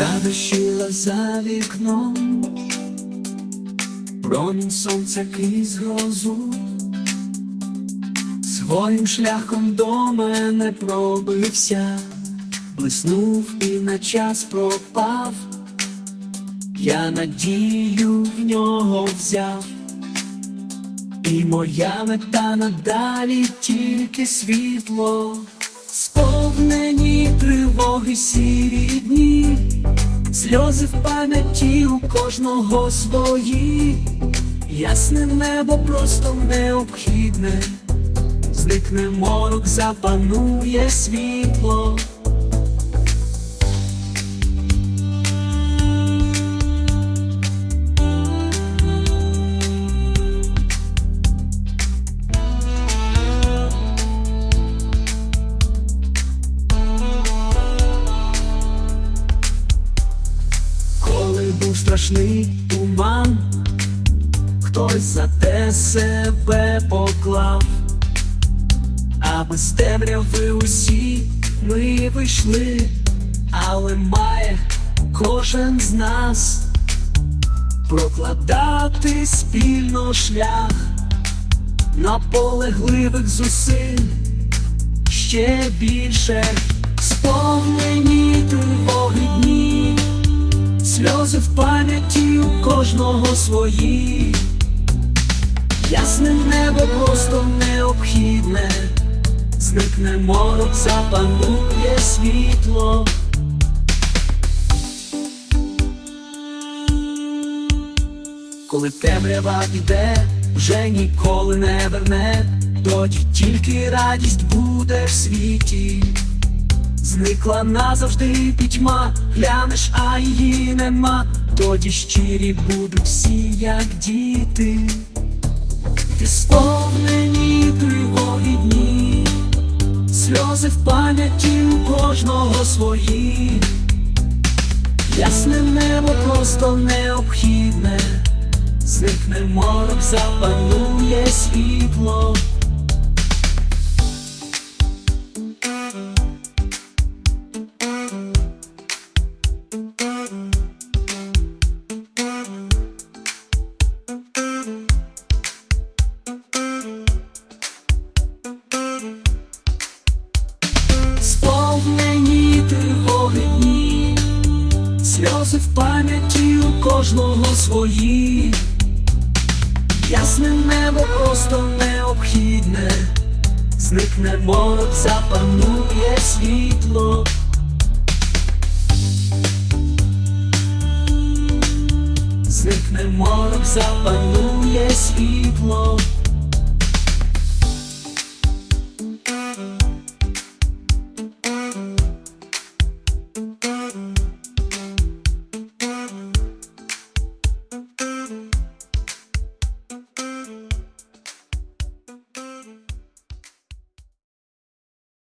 Задощила за вікном, промінь сонця крізь грозу, своїм шляхом до мене пробився, блиснув і на час пропав, я надію в нього взяв, і моя мета надалі тільки світло, сповнені тривоги сірі дні. Сльози в пам'яті у кожного свої, ясне небо просто необхідне, зникне морок, запанує світло. Страшний туман, хтось за те себе поклав, а без темряви усі ми вийшли, але має кожен з нас прокладати спільно шлях наполегливих зусиль. Ще більше сповнені пам'яті у кожного свої, ясне небо просто необхідне, зникне морок, запанує світло. Коли темрява піде, вже ніколи не верне, тоді тільки радість буде в світі. Зникла назавжди пітьма, глянеш, а її нема, тоді щирі будуть всі, як діти, ти сповнені тривоги дні, сльози в пам'яті у кожного свої, ясне небо просто необхідне, зникне морок, запанує світло. Сповнені тривоги дні, сльози в пам'яті у кожного свої, ясне небо просто необхідне, зникне морок, запанує світло. Зникне морок, запанує світло.